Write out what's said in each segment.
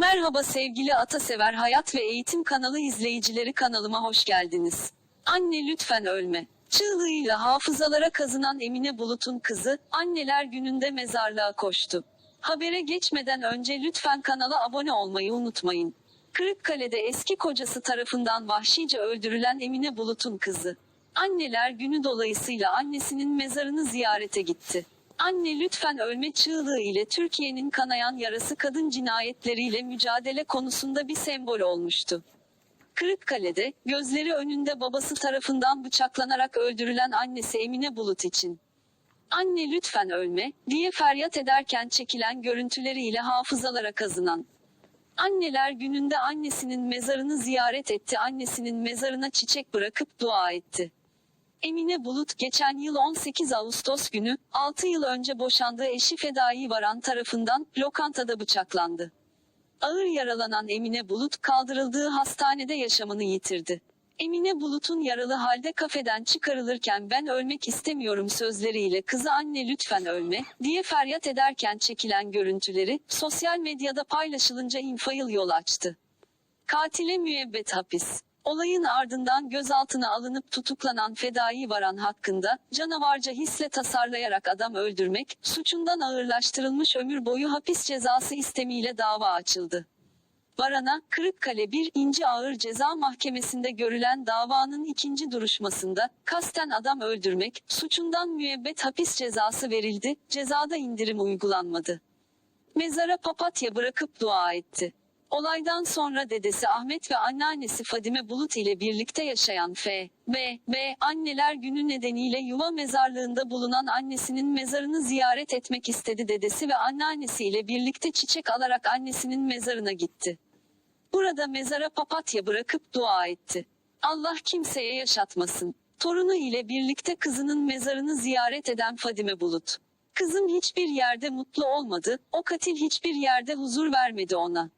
Merhaba sevgili Atasever Hayat ve Eğitim kanalı izleyicileri kanalıma hoş geldiniz. Anne lütfen ölme. Çığlığıyla hafızalara kazınan Emine Bulut'un kızı, anneler gününde mezarlığa koştu. Habere geçmeden önce lütfen kanala abone olmayı unutmayın. Kırıkkale'de eski kocası tarafından vahşice öldürülen Emine Bulut'un kızı. Anneler günü dolayısıyla annesinin mezarını ziyarete gitti. Anne lütfen ölme çığlığı ile Türkiye'nin kanayan yarası kadın cinayetleriyle mücadele konusunda bir sembol olmuştu. Kırıkkale'de, gözleri önünde babası tarafından bıçaklanarak öldürülen annesi Emine Bulut için. Anne lütfen ölme, diye feryat ederken çekilen görüntüleriyle hafızalara kazınan. Anneler gününde annesinin mezarını ziyaret etti, annesinin mezarına çiçek bırakıp dua etti. Emine Bulut geçen yıl 18 Ağustos günü, 6 yıl önce boşandığı eşi Fedai Varan tarafından lokantada bıçaklandı. Ağır yaralanan Emine Bulut kaldırıldığı hastanede yaşamını yitirdi. Emine Bulut'un yaralı halde kafeden çıkarılırken ben ölmek istemiyorum sözleriyle kızı anne lütfen ölme diye feryat ederken çekilen görüntüleri sosyal medyada paylaşılınca infail yol açtı. Katile müebbet hapis. Olayın ardından gözaltına alınıp tutuklanan Fedai Varan hakkında canavarca hisle tasarlayarak adam öldürmek suçundan ağırlaştırılmış ömür boyu hapis cezası istemiyle dava açıldı. Varan'a, Kırıkkale 1. İnci Ağır Ceza Mahkemesi'nde görülen davanın ikinci duruşmasında, kasten adam öldürmek, suçundan müebbet hapis cezası verildi, cezada indirim uygulanmadı. Mezara papatya bırakıp dua etti. Olaydan sonra dedesi Ahmet ve anneannesi Fadime Bulut ile birlikte yaşayan F. B. B. Anneler günü nedeniyle yuva mezarlığında bulunan annesinin mezarını ziyaret etmek istedi dedesi ve anneannesi ile birlikte çiçek alarak annesinin mezarına gitti. Burada mezara papatya bırakıp dua etti. Allah kimseye yaşatmasın. Torunu ile birlikte kızının mezarını ziyaret eden Fadime Bulut. Kızım hiçbir yerde mutlu olmadı, o katil hiçbir yerde huzur vermedi ona.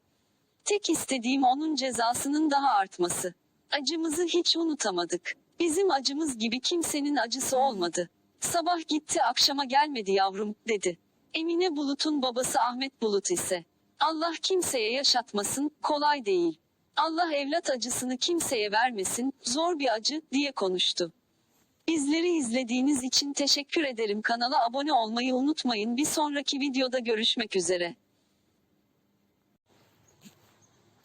Tek istediğim onun cezasının daha artması. Acımızı hiç unutamadık. Bizim acımız gibi kimsenin acısı olmadı. Sabah gitti akşama gelmedi yavrum, dedi. Emine Bulut'un babası Ahmet Bulut ise. Allah kimseye yaşatmasın, kolay değil. Allah evlat acısını kimseye vermesin, zor bir acı, diye konuştu. Bizleri izlediğiniz için teşekkür ederim. Kanala abone olmayı unutmayın. Bir sonraki videoda görüşmek üzere.